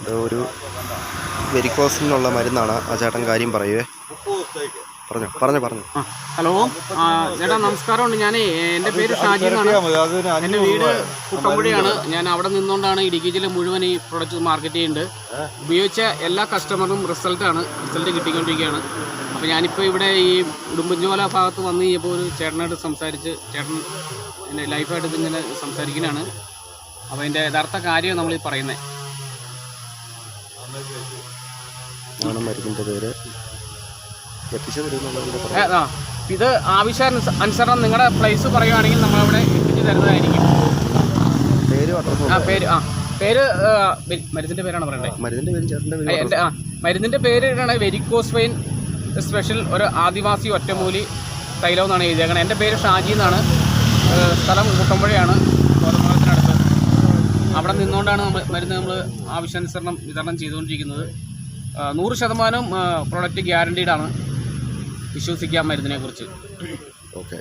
ഇത് ഒരു വെരിക്കോസിനുള്ള മരുന്നാണ്. ആ ചേട്ടൻ കാര്യം പറയുവേ. പറഞ്ഞോ പറഞ്ഞോ പറഞ്ഞു. ഹലോ. ചേട്ടാ നമസ്കാരമുണ്ട്. ഞാൻ എന്റെ പേര് ഷാജി എന്നാണ്. എന്റെ വീട് കുട്ടമ്പുഴയാണ് ഞാൻ അവിടെ നിന്നുകൊണ്ടാണ് ഇടുക്കി ജില്ല മുഴുവൻ ഈ പ്രൊഡക്റ്റ് മാർക്കറ്റ് ചെയ്യുന്നുണ്ട് ഉപയോഗിച്ച എല്ലാ കസ്റ്റമറിനും റിസൾട്ടാണ് റിസൾട്ട് കിട്ടിക്കൊണ്ടിരിക്കുകയാണ്. അപ്പോൾ ഞാനിപ്പോൾ ഇവിടെ ഈ ഉടുമ്പൻചോല ഭാഗത്ത് വന്ന് കഴിഞ്ഞപ്പോൾ ഒരു ചേട്ടനായിട്ട് സംസാരിച്ച് ചേട്ടൻ എന്റെ ലൈഫായിട്ട് ഇതിങ്ങനെ സംസാരിക്കുന്നതാണ് അപ്പോൾ അതിന്റെ യഥാർത്ഥ കാര്യം നമ്മൾ ഈ പറയുന്നത് ആണ് മരുന്നിന്റെ പേര് ഇത് ആവശ്യം അനുസരണം നിങ്ങളുടെ പ്ലേസ് പറയുവാണെങ്കിൽ നമ്മളവിടെ എത്തിച്ചു തരുന്നതായിരിക്കും. പേര് ആ പേര് ആ. പേര് മരുന്നിന്റെ പേരാണ് പറയണ്ടേ? മരുന്നിന്റെ പേര് ചേട്ടന്റെ ആ, മരുന്നിന്റെ എന്റെ മരുന്നിന്റെ പേര് ആണ് വെരിക്കോസ് വെയിൻ സ്പെഷ്യൽ ഒരു ആദിവാസി ഒറ്റമൂലി തൈലം എന്നാണ് എഴുതിയേക്കണത് എന്റെ പേര് ഷാജി എന്നാണ്. സ്ഥലം കുട്ടമ്പുഴയാണ് അവിടെ നിന്നുകൊണ്ടാണ് നമ്മൾ മരുന്ന് നമ്മൾ ആവശ്യാനുസരണം വിതരണം ചെയ്തുകൊണ്ടിരിക്കുന്നത്. നൂറ് ശതമാനം പ്രോഡക്റ്റ് ഗ്യാരണ്ടീഡാണ് വിശ്വസിക്കാം മരുന്നിനെ കുറിച്ച് ഓക്കെ